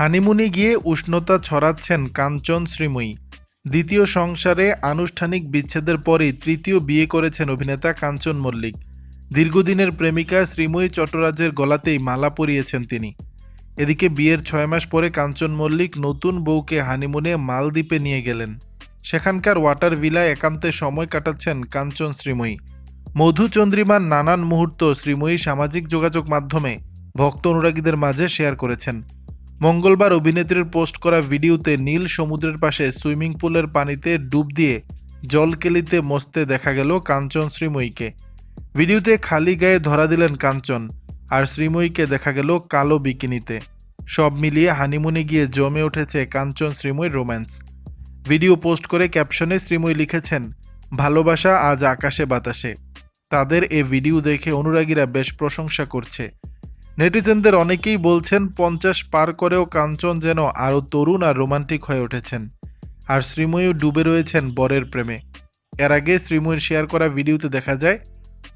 হানিমুনে গিয়ে উষ্ণতা ছড়াচ্ছেন কাঞ্চন শ্রীময়ী। দ্বিতীয় সংসারে আনুষ্ঠানিক বিচ্ছেদের পরেই তৃতীয় বিয়ে করেছেন অভিনেতা কাঞ্চন মল্লিক। দীর্ঘদিনের প্রেমিকা শ্রীময়ী চট্টরাজের গলাতেই মালা পরিয়েছেন তিনি। এদিকে বিয়ের ছয় মাস পরে কাঞ্চন মল্লিক নতুন বউকে হানিমুনে মালদ্বীপে নিয়ে গেলেন। সেখানকার ওয়াটার ভিলায় একান্তে সময় কাটাচ্ছেন কাঞ্চন শ্রীময়ী। মধুচন্দ্রিমার নানান মুহূর্ত শ্রীময়ী সামাজিক যোগাযোগ মাধ্যমে ভক্ত অনুরাগীদের মাঝে শেয়ার করেছেন। মঙ্গলবার অভিনেত্রীর পোস্ট করা ভিডিওতে নীল সমুদ্রের পাশে সুইমিং পুলের পানিতে ডুব দিয়ে জলকেলিতে মস্তে দেখা গেল কাঞ্চন শ্রীময়ীকে। ভিডিওতে খালি গায়ে ধরা দিলেন কাঞ্চন, আর শ্রীময়ীকে দেখা গেল কালো বিকিনিতে। সব মিলিয়ে হানিমুনে গিয়ে জমে উঠেছে কাঞ্চন শ্রীময়ীর রোম্যান্স। ভিডিও পোস্ট করে ক্যাপশনে শ্রীময়ী লিখেছেন, ভালোবাসা আজ আকাশে বাতাসে। তাদের এ ভিডিও দেখে অনুরাগীরা বেশ প্রশংসা করছে। নেটিজেনদের অনেকেই বলছেন পঞ্চাশ পার করেও কাঞ্চন যেন আরও তরুণ আর রোমান্টিক হয়ে উঠেছেন। আর শ্রীময়ীও ডুবে রয়েছেন বরের প্রেমে। এর আগে শ্রীময়ীর শেয়ার করা ভিডিওতে দেখা যায়,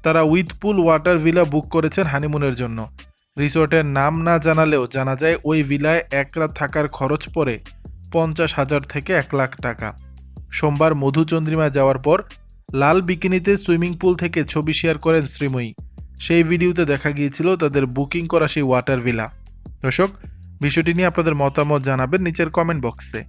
তারা with pool water villa book করেছেন হানিমুনের জন্য। রিসোর্টের নাম না জানালেও জানা যায় ওই ভিলায় এক রাত থাকার খরচ পড়ে পঞ্চাশ হাজার থেকে এক লাখ টাকা। সোমবার মধুচন্দ্রিমা যাওয়ার পর লাল বিকিনিতে সুইমিং পুল থেকে ছবি শেয়ার করেন শ্রীময়ী। সেই ভিডিওতে দেখা গিয়েছিল তাদের বুকিং করা সেই ওয়াটার ভিলা। দর্শক, বিষয়টি নিয়ে আপনাদের মতামত জানাবেন নিচের কমেন্ট বক্সে